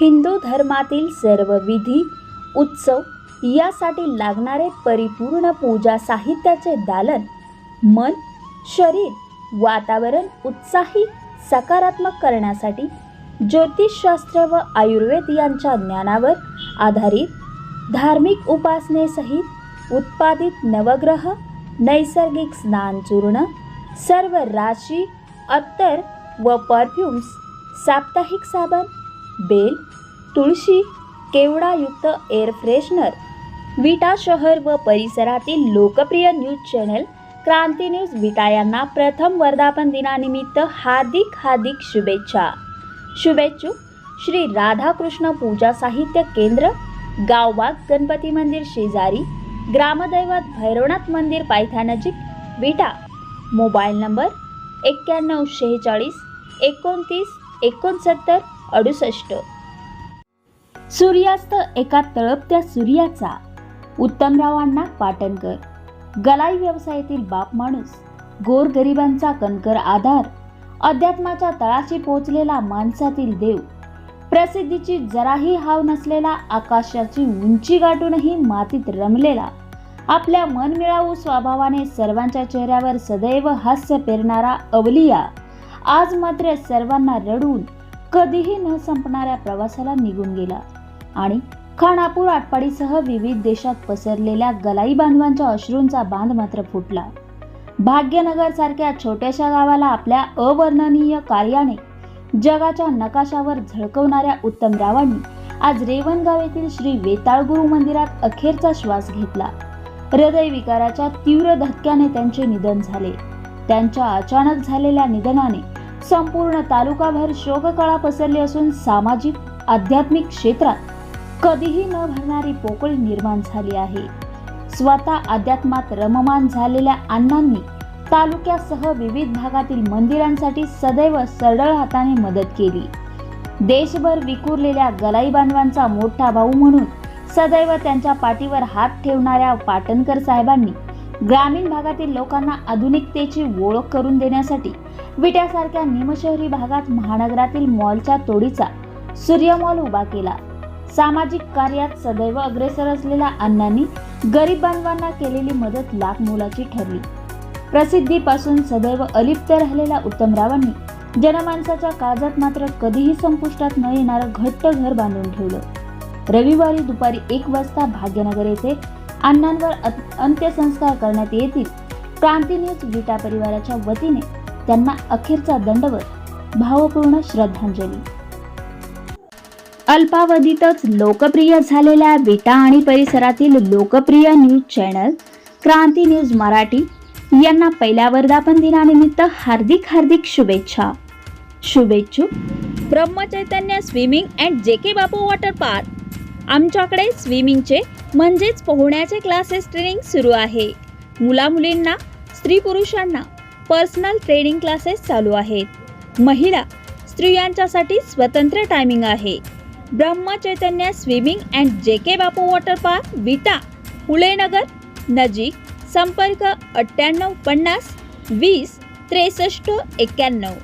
हिंदू धर्मातील सर्व विधी उत्सव यासाठी लागणारे परिपूर्ण पूजा साहित्याचे दालन मन शरीर वातावरण उत्साही सकारात्मक करण्यासाठी ज्योतिषशास्त्र व आयुर्वेद यांच्या ज्ञानावर आधारित धार्मिक उपासनेसहित उत्पादित नवग्रह नैसर्गिक स्नानचूर्ण सर्व राशी अत्तर व परफ्युम्स साप्ताहिक साबण बेल तुळशी केवडायुक्त एअर फ्रेशनर विटा शहर व परिसरातील लोकप्रिय news channel Kranti news Vita यांना प्रथम वर्धापन दिनानिमित्त हार्दिक हार्दिक शुभेच्छा. शुभेच्छुक श्री राधाकृष्ण पूजा साहित्य केंद्र गावबाग गणपती मंदिर शेजारी ग्रामदैवत भैरवनाथ मंदिर पायथ्यानजीक विटा. मोबाईल नंबर एक्क्याण्णव शेहेचाळीस एकोणतीस एकोणसत्तर अडुसष्ट. सूर्यास्त एका तळपत्या सूर्याचा उत्तमरावांना पाटणकर गलाई व्यवसायातील बाप माणूस गोरगरिबांचा कणकर आधार अध्यात्माच्या तळाशी पोचलेला माणसातील देव प्रसिद्धीची जराही हाव नसलेला आकाशाची उंची गाठूनही मातीत रमलेला आपल्या मनमिळावू स्वभावाने सर्वांच्या चेहऱ्यावर सदैव हास्य पेरणारा अवलिया आज मात्र सर्वांना रडून कधीही न संपणाऱ्या प्रवासाला निघून गेला आणि खानापूर आटपाडीसह विविध देशात पसरलेल्या गलाई बांधवांच्या अश्रूंचा बांध मात्र फुटला. भाग्यनगर सारख्या छोट्याशा गावाला आपल्या अवर्णनीय कार्याने जगाच्या नकाशावर झळकवणाऱ्या उत्तमरावांनी आज रेवणगाव येथील श्री वेताळगुरु मंदिरात अखेरचा श्वास घेतला. हृदयविकाराच्या तीव्र धक्क्याने त्यांचे निधन झाले. त्यांच्या अचानक झालेल्या निधनाने संपूर्ण तालुकाभर शोककळा पसरली असून सामाजिक आध्यात्मिक क्षेत्रात कधीही न भरणारी पोकळी निर्माण झाली आहे. स्वतः अध्यात्मात रममान झालेल्या अण्णांनी तालुक्यासह विविध भागातील मंदिरांसाठी सदैव सरळ हाताने मदत केली. देशभर विखुरलेल्या गलाई बांधवांचा मोठा भाऊ म्हणून सदैव त्यांच्या पाठीवर हात ठेवणाऱ्या पाटणकर साहेबांनी ग्रामीण भागातील लोकांना आधुनिकतेची ओळख करून देण्यासाठी विट्यासारख्या निमशहरी भागात महानगरातील मॉलच्या तोडीचा सूर्य मॉल उभा केला. सामाजिक कार्यात सदैव अग्रेसर असलेल्या अण्णांनी गरीब बांधवांना केलेली मदत लाख मोलाची ठरली. प्रसिद्धीपासून सदैव अलिप्त राहिलेल्या उत्तमरावांनी जनमानसाच्या काळजात मात्र कधीही संपुष्टात न येणारं घट्ट घर बांधून ठेवलं. रविवारी दुपारी एक वाजता भाग्यनगर येथे अण्णांवर अंत्यसंस्कार करण्यात येतील. क्रांती न्यूज विटा परिवाराच्या वतीने त्यांना अखेरचा दंडवत भावपूर्ण श्रद्धांजली. अल्पावधीतच लोकप्रिय झालेल्या विटा आणि परिसरातील लोकप्रिय news channel Kranti news Marathi यांना पहिल्या वर्धापन दिनानिमित्त हार्दिक हार्दिक शुभेच्छा. शुभेच्छुक ब्रह्मचैतन्य स्विमिंग अँड जे के बापू वॉटर पार्क. आमच्याकडे स्विमिंगचे म्हणजेच पोहण्याचे क्लासेस ट्रेनिंग सुरू आहे. मुला मुलींना स्त्री पुरुषांना पर्सनल ट्रेनिंग क्लासेस चालू आहेत. महिला स्त्रियांच्यासाठी स्वतंत्र टायमिंग आहे. ब्रह्मचैतन्य स्विमिंग अँड जे के बापू वॉटर पार्क विटा फुलेनगर नजीक संपर्क अठ्ठ्याण्णव पन्नास वीस त्रेसष्ट एक्क्याण्णव